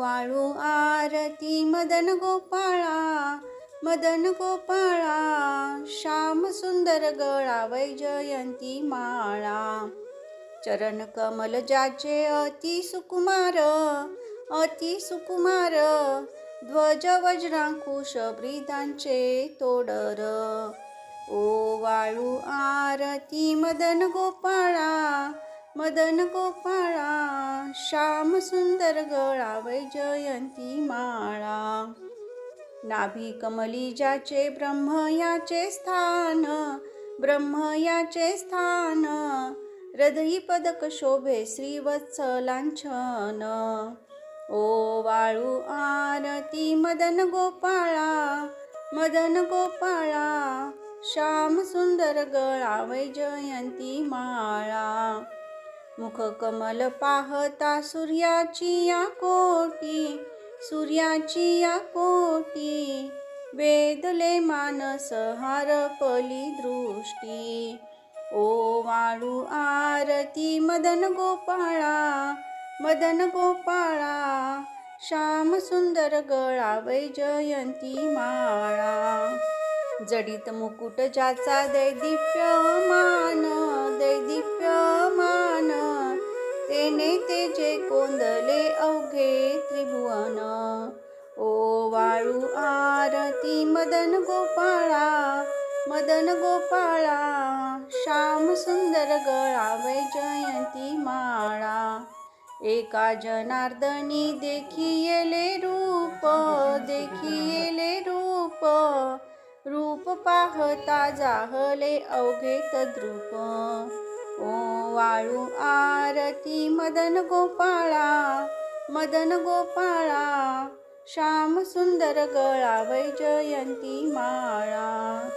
वाळू आरती मदन गोपाळा मदन गोपाळा श्याम सुंदर गळा वैजयंती माळा. चरण कमल ज्याचे अति सुकुमार अति सुकुमार ध्वज वज्रांकुश ब्रिदांचे तोडर. ओ वाळू आरती मदन गोपाळा मदन गोपाळा श्याम सुंदर गळा वैजयंती माळा. नाभी कमली ज्याचे ब्रह्म याचे स्थान ब्रह्म याचे स्थान. हृदयी पदक शोभे श्रीवत्सलांछन ओ वाळू आरती मदन गोपाळा मदन गोपाळा श्याम सुंदर गळा वैजयंती माळा. मुख कमल पाहता सूर्याची या कोटी सूर्याची या कोटी वेदले मानस हारपली दृष्टी ओ वाळू आरती मदन गोपाळा मदन गोपाळा श्याम सुंदर गळा वैजयंती माळा. जडित मुकुट ज्याचा दैदिप्यमान दैदिप्यमान वाळू आरती मदन गोपाळा मदन गोपाळा श्याम सुंदर गळावे जयंती माळा. एका जनार्दनी देखियेले रूप देखियेले रूप. रूप पाहता जाहले अवघे तद्रूप. ओ वाळू आरती मदन गोपाळा मदन गोपाळा श्याम सुंदर गळा वैजयंती माळा.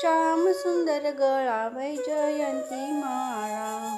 श्याम सुंदर गळा वैजयंती माळा.